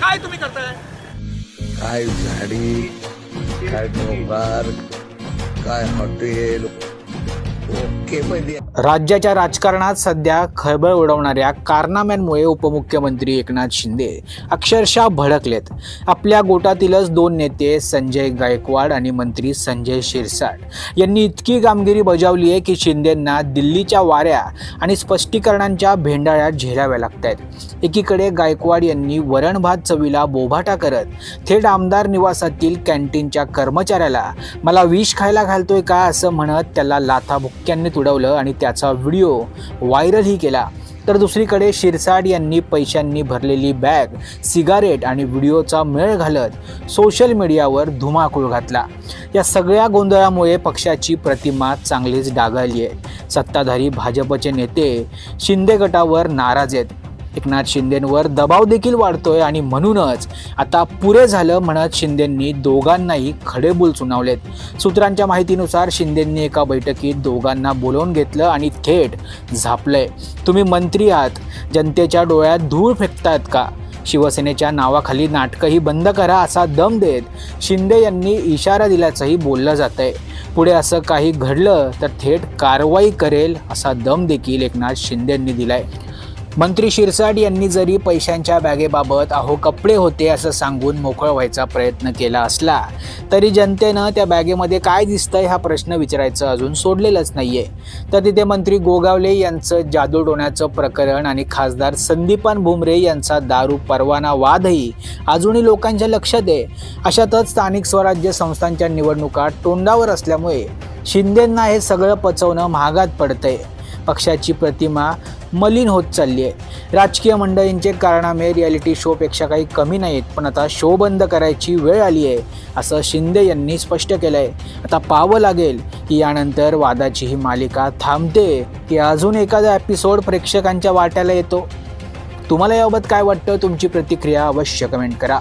काय तुम्ही करताय? काय झाडी काय डोंगर काय हॉटेल? ओके मध्ये राज्याच्या राजकारणात सध्या खळबळ उडवणाऱ्या कारनाम्यांमुळे उपमुख्यमंत्री एकनाथ शिंदे अक्षरशः भडकलेत. आपल्या गोटातीलच दोन नेते संजय गायकवाड आणि मंत्री संजय शिरसाट यांनी इतकी कामगिरी बजावली आहे की शिंदेंना दिल्लीच्या वाऱ्या आणि स्पष्टीकरणांच्या भेंडाळ्यात झेलाव्या लागत आहेत एकीकडे गायकवाड यांनी वरणभात चवीला बोभाटा करत थेट आमदार निवासातील कॅन्टीनच्या कर्मचाऱ्याला मला विष खायला घालतोय का? असं म्हणत त्याला लाथाबुक्क्यांनी तुडवलं आणि त्याचा व्हिडिओ व्हायरलही केला. तर दुसरीकडे शिरसाट यांनी पैशांनी भरलेली बॅग सिगारेट आणि व्हिडिओचा मेळ घालत सोशल मीडियावर धुमाकूळ घातला. या सगळ्या गोंधळामुळे पक्षाची प्रतिमा चांगलीच डागाळली आहे. सत्ताधारी भाजपचे नेते शिंदे गटावर नाराज आहेत. एकनाथ शिंदेंवर दबाव देखील वाढतोय आणि म्हणूनच आता पुरे झालं म्हणत शिंदेंनी दोघांनाही खडेबोल सुनावलेत. सूत्रांच्या माहितीनुसार शिंदेंनी एका बैठकीत दोघांना बोलवून घेतलं आणि थेट झापलंय. तुम्ही मंत्री आहात जनतेच्या डोळ्यात धूळ फेकतायत का? शिवसेनेच्या नावाखाली नाटकंही बंद करा असा दम देत शिंदे यांनी इशारा दिल्याचंही बोललं जात आहे पुढे असं काही घडलं तर थेट कारवाई करेल असा दम देखील एकनाथ शिंदेंनी दिलाय. मंत्री शिरसाट यांनी जरी पैशांच्या बॅगेबाबत अहो कपडे होते असं सांगून मोकळं व्हायचा प्रयत्न केला असला तरी जनतेनं त्या बॅगेमध्ये काय दिसतंय हा प्रश्न विचारायचं अजून सोडलेलंच नाहीये. तर तिथे मंत्री गोगावले यांचं जादूटोण्याचं प्रकरण आणि खासदार संदीपान भुमरे यांचा दारू परवाना वादही अजूनही लोकांच्या लक्षात आहे. अशातच स्थानिक स्वराज्य संस्थांच्या निवडणुका तोंडावर असल्यामुळे शिंदेंना हे सगळं पचवणं महागात पडतंय. पक्षाची प्रतिमा मलिन होत चालली आहे. राजकीय मंडळींचे कारणामे रियालिटी शोपेक्षा काही कमी नाहीत पण आता शो बंद करायची वेळ आली आहे असं शिंदे यांनी स्पष्ट केलं आहे आता पाहावं लागेल की यानंतर वादाची ही मालिका थांबते की अजून एखादा एपिसोड प्रेक्षकांच्या वाट्याला येतो. तुम्हाला याबाबत काय वाटतं? तुमची प्रतिक्रिया अवश्य कमेंट करा.